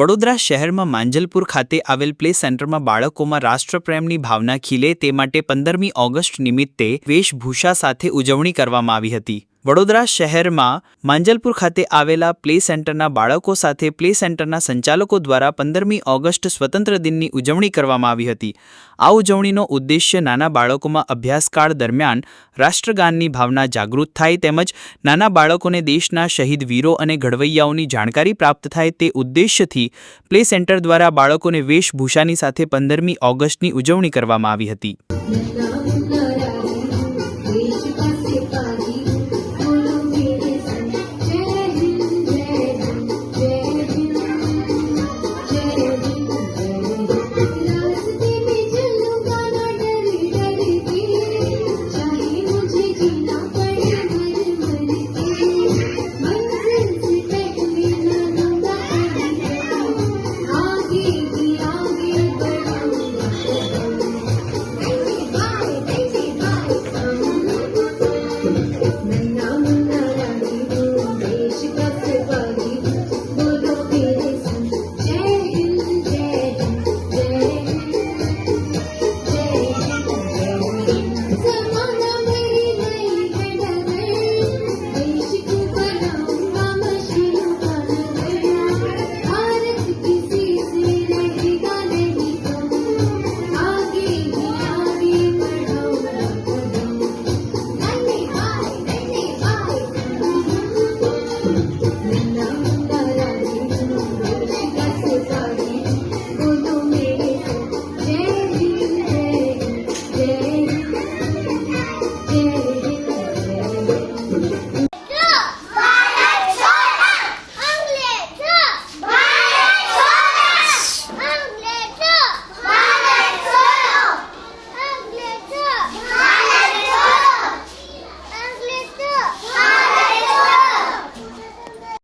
વડોદરા શહેરમાં માંજલપુર ખાતે આવેલ પ્લે સેન્ટરમાં બાળકોમાં રાષ્ટ્રપ્રેમની ભાવના ખીલે તે માટે પંદરમી ઓગસ્ટ નિમિત્તે વેશભૂષા સાથે ઉજવણી કરવામાં આવી હતી. વડોદરા શહેરમાં માંજલપુર ખાતે આવેલા પ્લે સેન્ટરના બાળકો સાથે પ્લે સેન્ટરના સંચાલકો દ્વારા પંદરમી ઓગસ્ટ સ્વતંત્ર દિનની ઉજવણી કરવામાં આવી હતી. આ ઉજવણીનો ઉદ્દેશ્ય નાના બાળકોમાં અભ્યાસકાળ દરમિયાન રાષ્ટ્રગાનની ભાવના જાગૃત થાય તેમજ નાના બાળકોને દેશના શહીદ વીરો અને ઘડવૈયાઓની જાણકારી પ્રાપ્ત થાય તે ઉદ્દેશ્યથી પ્લે સેન્ટર દ્વારા બાળકોને વેશભૂષાની સાથે પંદરમી ઓગસ્ટની ઉજવણી કરવામાં આવી હતી. She does